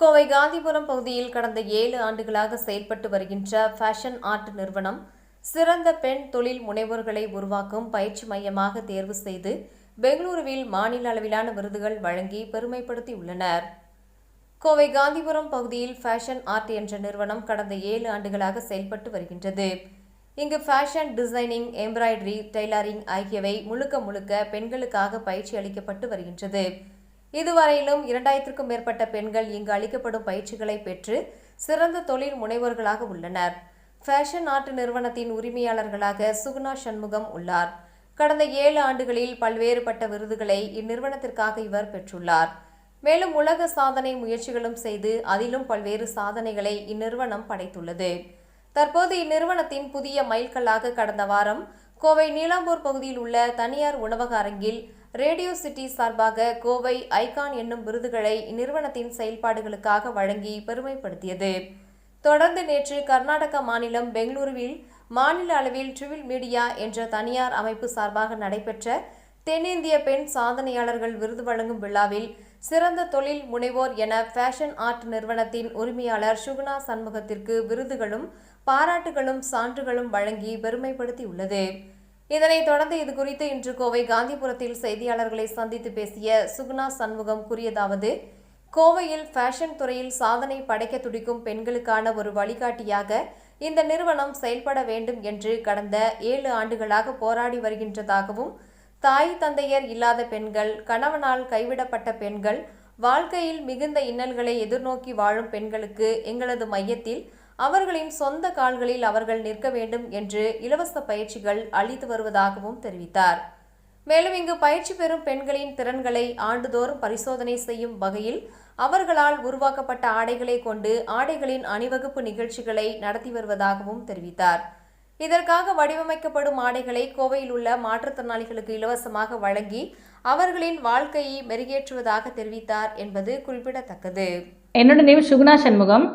கோவை காந்திபுரம் பகுதியில் கடந்த ஏழு ஆண்டுகளாக செயல்பட்டு வருகின்ற ஃபேஷன் ஆர்ட் நிறுவனம் சிறந்த பெண் தொழில் முனைவோர்களை உருவாக்கும் பயிற்சி மையமாக தேர்வு செய்து பெங்களூருவில் மாநில அளவிலான விருதுகள் வழங்கி பெருமைப்படுத்தியுள்ளனர் கோவை காந்திபுரம் பகுதியில் ஃபேஷன் ஆர்ட் என்ற நிறுவனம் கடந்த ஏழு ஆண்டுகளாக செயல்பட்டு வருகின்றது. இங்கு ஃபேஷன் டிசைனிங் எம்ப்ராய்டரி டெய்லரிங் ஆகியவை முழுக்க முழுக்க பெண்களுக்காக பயிற்சி அளிக்கப்பட்டு வருகின்றது. இதுவரையிலும் இரண்டாயிரத்திற்கும் மேற்பட்ட பெண்கள் இங்கு அளிக்கப்படும் பயிற்சிகளை பெற்று சிறந்த தொழில் முனைவர்களாக உள்ளனர். ஃபேஷன் ஆர்ட் நிறுவனத்தின் உரிமையாளர்களாக சுகுணா சண்முகம் உள்ளார். கடந்த ஏழு ஆண்டுகளில் பல்வேறுபட்ட விருதுகளை இந்நிறுவனத்திற்காக இவர் பெற்றுள்ளார். மேலும் உலக சாதனை முயற்சிகளும் செய்து அதிலும் பல்வேறு சாதனைகளை இந்நிறுவனம் படைத்துள்ளது. தற்போது இந்நிறுவனத்தின் புதிய மைல்கல்லாக கடந்த வாரம் கோவை நீலாம்பூர் பகுதியில் உள்ள தனியார் உணவக அரங்கில் ரேடியோ சிட்டி சார்பாக கோவை ஐகான் என்னும் விருதுகளை இந்நிறுவனத்தின் செயல்பாடுகளுக்காக வழங்கி பெருமைப்படுத்தியது. தொடர்ந்து நேற்று கர்நாடக மாநிலம் பெங்களூருவில் மாநில அளவில் ட்ரிவில் மீடியா என்ற தனியார் அமைப்பு சார்பாக நடைபெற்ற தென்னிந்திய பெண் சாதனையாளர்கள் விருது வழங்கும் விழாவில் சிறந்த தொழில் முனைவோர் என ஃபேஷன் ஆர்ட் நிறுவனத்தின் உரிமையாளர் சுகுணா சண்முகத்திற்கு விருதுகளும் பாராட்டுகளும் சான்றுகளும் வழங்கி பெருமைப்படுத்தியுள்ளது. இதனைத் தொடர்ந்து இதுகுறித்து இன்று கோவை காந்திபுரத்தில் செய்தியாளர்களை சந்தித்து பேசிய சுகுணா சண்முகம் கூறியதாவது கோவையில் ஃபேஷன் துறையில் சாதனை படைக்க துடிக்கும் பெண்களுக்கான ஒரு வழிகாட்டியாக இந்த நிறுவனம் செயல்பட வேண்டும் என்று கடந்த ஏழு ஆண்டுகளாக போராடி வருகின்றதாகவும் தாய் தந்தையர் இல்லாத பெண்கள் கணவனால் கைவிடப்பட்ட பெண்கள் வாழ்க்கையில் மிகுந்த இன்னல்களை எதிர்நோக்கி வாழும் பெண்களுக்கு எங்களது மையத்தில் அவர்களின் சொந்த கால்களில் அவர்கள் நிற்க வேண்டும் என்று இலவச பயிற்சிகள் அளித்து வருவதாகவும் தெரிவித்தார். மேலும் இங்கு பயிற்சி பெறும் பெண்களின் திறன்களை ஆண்டுதோறும் பரிசோதனை செய்யும் வகையில் அவர்களால் உருவாக்கப்பட்ட ஆடைகளை கொண்டு ஆடைகளின் அணிவகுப்பு நிகழ்ச்சிகளை நடத்தி வருவதாகவும் தெரிவித்தார். இதற்காக வடிவமைக்கப்படும் ஆடைகளை கோவையில் உள்ள மாற்றுத்திறனாளிகளுக்கு இலவசமாக வழங்கி அவர்களின் வாழ்க்கையை மெருகேற்றுவதாக தெரிவித்தார் என்பது குறிப்பிடத்தக்கது. என்னோட நேம் சுகுணா சண்முகம்.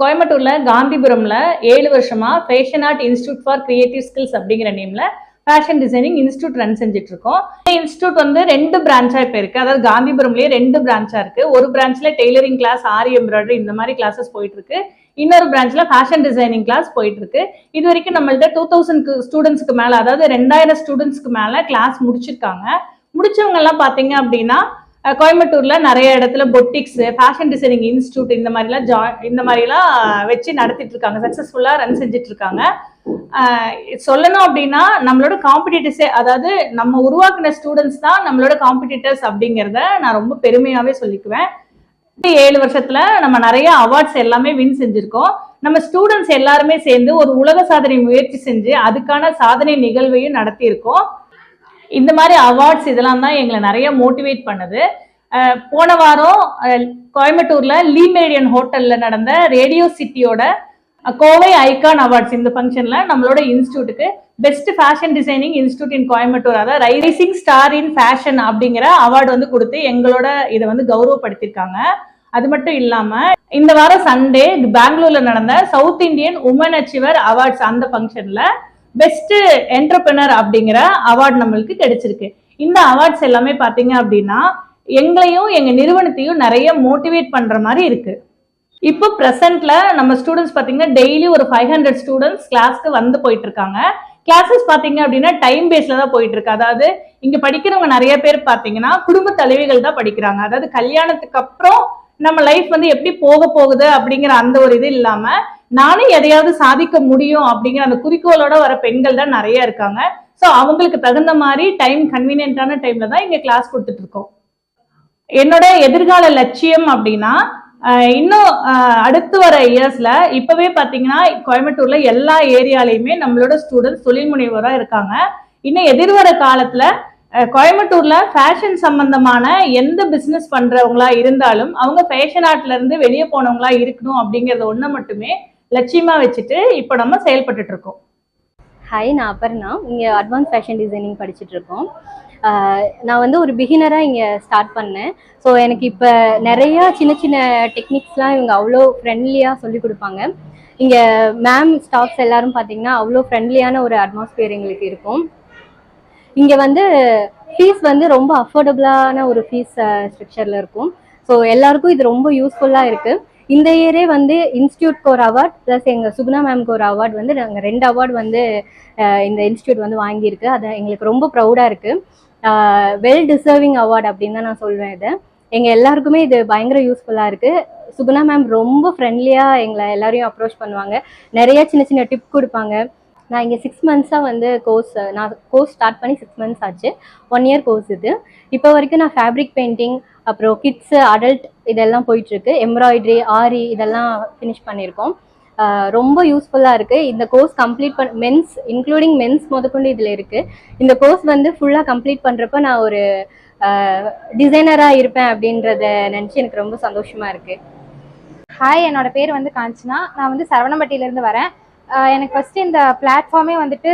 கோயம்புத்தூர்ல காந்திபுரம்ல ஏழு வருஷமா fashion art institute for creative skills அப்படிங்கிற நேம்ல ஃபேஷன் டிசைனிங் இன்ஸ்டியூட் ரன் செஞ்சுட்டு இருக்கோம் இந்த இன்ஸ்டியூட் வந்து ரெண்டு பிரான்ச்சா இப்போ இருக்கு. அதாவது காந்திபுரம்லயே ரெண்டு பிரான்ச்சா இருக்கு. ஒரு பிரான்ச்ல டெய்லரிங் கிளாஸ் ஆரி எம்ப்ராய்டரி இந்த மாதிரி கிளாஸஸ் போயிட்டு இருக்கு இன்னொரு பிரான்ச்ல ஃபேஷன் டிசைனிங் கிளாஸ் போயிட்டு இருக்கு இது வரைக்கும் நம்மள்ட்ட டூ தௌசண்ட் ஸ்டூடெண்ட்ஸ்க்கு மேல அதாவது ரெண்டாயிரம் ஸ்டூடெண்ட்ஸ்க்கு மேல கிளாஸ் முடிச்சிருக்காங்க. முடிச்சவங்க எல்லாம் பாத்தீங்க அப்படின்னா கோயம்புத்தூர்ல நிறைய இடத்துல பொட்டிக்ஸ் ஃபேஷன் டிசைனிங் இன்ஸ்டியூட் இந்த மாதிரிலாம் ஜா இந்த மாதிரிலாம் வச்சு நடத்திட்டு இருக்காங்க. சக்சஸ்ஃபுல்லா ரன் செஞ்சுட்டு இருக்காங்க. சொல்லணும் அப்படின்னா நம்மளோட காம்படிட்டர்ஸே அதாவது நம்ம உருவாக்குன ஸ்டூடெண்ட்ஸ் தான் நம்மளோட காம்படிட்டர்ஸ் அப்படிங்கிறத நான் ரொம்ப பெருமையாவே சொல்லிக்குவேன். ஏழு வருஷத்துல நம்ம நிறைய அவார்ட்ஸ் எல்லாமே வின் செஞ்சிருக்கோம். நம்ம ஸ்டூடெண்ட்ஸ் எல்லாருமே சேர்ந்து ஒரு உலக சாதனை முயற்சி செஞ்சு அதுக்கான சாதனை நிகழ்வையும் நடத்தியிருக்கோம். இந்த மாதிரி அவார்ட்ஸ் இதெல்லாம் தான் எங்களை நிறைய மோட்டிவேட் பண்ணுது. போன வாரம் கோயம்புத்தூர்ல லீ மேரியன் ஹோட்டல்ல நடந்த ரேடியோ சிட்டியோட கோவை ஐகான் அவார்ட்ஸ் இந்த ஃபங்க்ஷன்ல நம்மளோட இன்ஸ்டியூட்டுக்கு best fashion designing institute in Coimbatore அதாவது ரைசிங் ஸ்டார் இன் ஃபேஷன் அப்படிங்கிற அவார்டு வந்து கொடுத்து எங்களோட இதை வந்து கௌரவப்படுத்தியிருக்காங்க. அது மட்டும் இல்லாம இந்த வாரம் சண்டே பெங்களூர்ல நடந்த south Indian woman achiever awards அந்த ஃபங்க்ஷன்ல பெஸ்ட் என்டர்பிரினர் அப்படிங்கிற அவார்டு நம்மளுக்கு கிடைச்சிருக்கு. இந்த அவார்ட்ஸ் எல்லாமே பார்த்தீங்க அப்படின்னா எங்களையும் எங்க நிறுவனத்தையும் நிறைய மோட்டிவேட் பண்ற மாதிரி இருக்கு. இப்போ ப்ரெசென்ட்ல நம்ம ஸ்டூடெண்ட்ஸ் பார்த்தீங்கன்னா டெய்லி ஒரு ஃபைவ் ஹண்ட்ரட் ஸ்டூடெண்ட்ஸ் கிளாஸ்க்கு வந்து போயிட்டு இருக்காங்க கிளாஸஸ் பார்த்தீங்க அப்படின்னா டைம் பேஸ்ல தான் போயிட்டு இருக்கு அதாவது இங்க படிக்கிறவங்க நிறைய பேர் பார்த்தீங்கன்னா குடும்ப தலைவிகள் தான் படிக்கிறாங்க. அதாவது கல்யாணத்துக்கு அப்புறம் நம்ம லைஃப் வந்து எப்படி போக போகுது அப்படிங்கிற அந்த ஒரு இது இல்லாம நானும் எதையாவது சாதிக்க முடியும் அப்படிங்கிற அந்த குறிக்கோளோட வர பெண்கள் தான் நிறைய இருக்காங்க. ஸோ அவங்களுக்கு தகுந்த மாதிரி டைம் கன்வீனியன்டான டைம்ல தான் இங்க கிளாஸ் கொடுத்துட்டு இருக்கோம். என்னோட எதிர்கால லட்சியம் அப்படின்னா இன்னும் அடுத்து வர இயர்ஸ்ல இப்பவே பாத்தீங்கன்னா கோயம்புத்தூர்ல எல்லா ஏரியாலையுமே நம்மளோட ஸ்டூடெண்ட்ஸ் தொழில் முனைவோரா இருக்காங்க. இன்னும் எதிர்வர காலத்துல கோயம்புத்தூர்ல ஃபேஷன் சம்பந்தமான எந்த பிசினஸ் பண்றவங்களா இருந்தாலும் அவங்க ஃபேஷன் ஆர்ட்ல இருந்து வெளியே போனவங்களா இருக்கணும் அப்படிங்கறத ஒண்ணு மட்டுமே லட்சியமாக வச்சுட்டு இப்போ நம்ம செயல்பட்டுட்டு இருக்கோம் ஹாய் நான் அபர்ணா. இங்கே அட்வான்ஸ் ஃபேஷன் டிசைனிங் படிச்சுட்டு இருக்கோம் நான் வந்து ஒரு பிகினராக இங்கே ஸ்டார்ட் பண்ணேன். ஸோ எனக்கு இப்போ நிறையா சின்ன சின்ன டெக்னிக்ஸ்லாம் இவங்க அவ்வளோ ஃப்ரெண்ட்லியாக சொல்லி கொடுப்பாங்க. இங்கே மேம் ஸ்டாஃப்ஸ் எல்லாரும் பார்த்தீங்கன்னா அவ்வளோ ஃப்ரெண்ட்லியான ஒரு அட்மாஸ்பியர் எங்களுக்கு இருக்கும். இங்கே வந்து ஃபீஸ் வந்து ரொம்ப அஃபோர்டபுளான ஒரு ஃபீஸ் ஸ்ட்ரக்சரில் இருக்கும். ஸோ எல்லாருக்கும் இது ரொம்ப யூஸ்ஃபுல்லாக இருக்குது இந்த இயரே வந்து இன்ஸ்டியூட்க்கு ஒரு அவார்ட் ப்ளஸ் எங்கள் சுகுணா மேம்க்கு ஒரு அவார்ட் வந்து நாங்கள் ரெண்டு அவார்ட் வந்து இந்த இன்ஸ்டியூட் வந்து வாங்கியிருக்கு. அது எங்களுக்கு ரொம்ப ப்ரௌடாக இருக்குது வெல் டிசர்விங் அவார்ட் அப்படின்னு தான் நான் சொல்வேன் இதை. எங்கள் எல்லாருக்குமே இது பயங்கர யூஸ்ஃபுல்லாக இருக்குது சுகுணா மேம் ரொம்ப ஃப்ரெண்ட்லியாக எங்களை எல்லாரையும் அப்ரோச் பண்ணுவாங்க. நிறைய சின்ன சின்ன டிப் கொடுப்பாங்க. நான் இங்கே சிக்ஸ் மந்த்ஸாக வந்து கோர்ஸ் நான் கோர்ஸ் ஸ்டார்ட் பண்ணி சிக்ஸ் மந்த்ஸ் ஆச்சு. ஒன் இயர் கோர்ஸ் இது. இப்போ வரைக்கும் நான் ஃபேப்ரிக் பெயிண்டிங் அப்புறம் கிட்ஸு அடல்ட் இதெல்லாம் போயிட்டுருக்கு. எம்ப்ராய்ட்ரி ஆரி இதெல்லாம் ஃபினிஷ் பண்ணியிருக்கோம். ரொம்ப யூஸ்ஃபுல்லாக இருக்குது இந்த கோர்ஸ் கம்ப்ளீட் பண் மென்ஸ் இன்க்ளூடிங் மென்ஸ் முதற்கொண்டு இதில் இருக்குது இந்த கோர்ஸ் வந்து ஃபுல்லாக கம்ப்ளீட் பண்ணுறப்ப நான் ஒரு டிசைனராக இருப்பேன் அப்படின்றத நினச்சி எனக்கு ரொம்ப சந்தோஷமாக இருக்குது ஹாய் என்னோட பேர் வந்து காஞ்சனா. நான் வந்து சரவணம்பட்டியிலேருந்து வரேன். எனக்கு ஃபஸ்ட்டு இந்த பிளாட்ஃபார்மே வந்துட்டு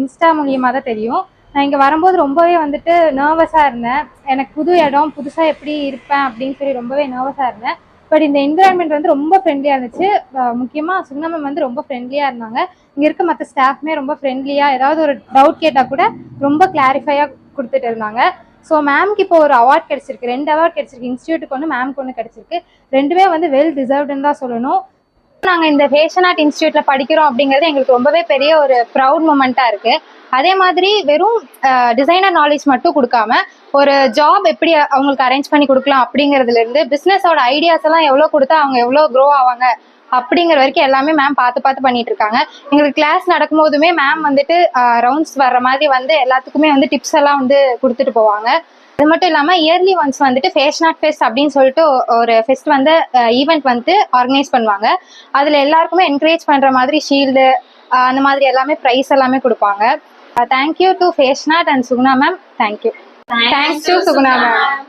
இன்ஸ்டா மூலியமாக தான் தெரியும். நான் இங்கே வரும்போது ரொம்பவே வந்துட்டு நர்வஸாக இருந்தேன். எனக்கு புது இடம் புதுசாக எப்படி இருப்பேன் அப்படின்னு சொல்லி ரொம்பவே நர்வஸாக இருந்தேன். பட் இந்த என்விரான்மெண்ட் வந்து ரொம்ப ஃப்ரெண்ட்லியாக இருந்துச்சு. முக்கியமாக சுகுணமம் வந்து ரொம்ப ஃப்ரெண்ட்லியாக இருந்தாங்க. இங்கே இருக்க மற்ற ஸ்டாஃப்மே ரொம்ப ஃப்ரெண்ட்லியாக ஏதாவது ஒரு டவுட் கேட்டால் கூட ரொம்ப கிளாரிஃபையாக கொடுத்துட்டு இருந்தாங்க. ஸோ மேம்க்கு இப்போ ஒரு அவார்ட் கிடைச்சிருக்கு. ரெண்டு அவார்ட் கிடைச்சிருக்கு. இன்ஸ்டியூட்டுக்கு ஒன்று மேம்க்கு ஒன்று கிடைச்சிருக்கு. ரெண்டுமே வந்து வெல் டிசர்வ்டுன்னு தான் சொல்லணும். நாங்கள் இந்த ஃபேஷன் ஆர்ட் இன்ஸ்டியூட்ல படிக்கிறோம் அப்படிங்கிறது எங்களுக்கு ரொம்பவே பெரிய ஒரு ப்ரௌட் மூமெண்ட்டாக இருக்கு. அதே மாதிரி வெறும் டிசைனர் நாலேஜ் மட்டும் கொடுக்காம ஒரு ஜாப் எப்படி அவங்களுக்கு அரேஞ்ச் பண்ணி கொடுக்கலாம் அப்படிங்கிறதுல இருந்து பிஸ்னஸோட ஐடியாஸ் எல்லாம் எவ்வளோ கொடுத்தா அவங்க எவ்வளோ க்ரோ ஆவாங்க அப்படிங்கிற வரைக்கும் எல்லாமே மேம் பார்த்து பார்த்து பண்ணிட்டு இருக்காங்க. எங்களுக்கு கிளாஸ் நடக்கும் போதுமே மேம் வந்துட்டு ரவுண்ட்ஸ் வர்ற மாதிரி வந்து எல்லாத்துக்குமே வந்து டிப்ஸ் எல்லாம் வந்து கொடுத்துட்டு போவாங்க. அது மட்டும் இல்லாமல் இயர்லி ஒன்ஸ் வந்துட்டு ஃபேஷன் ஆர்ட் ஃபெஸ்ட் அப்படின்னு சொல்லிட்டு ஒரு ஃபெஸ்ட் வந்து ஈவெண்ட் வந்து ஆர்கனைஸ் பண்ணுவாங்க. அதில் எல்லாருக்குமே என்கரேஜ் பண்ணுற மாதிரி ஷீல்டு அந்த மாதிரி எல்லாமே ப்ரைஸ் எல்லாமே கொடுப்பாங்க. Thank you to fashion art and Suguna ma'am thank you thanks to Suguna ma'am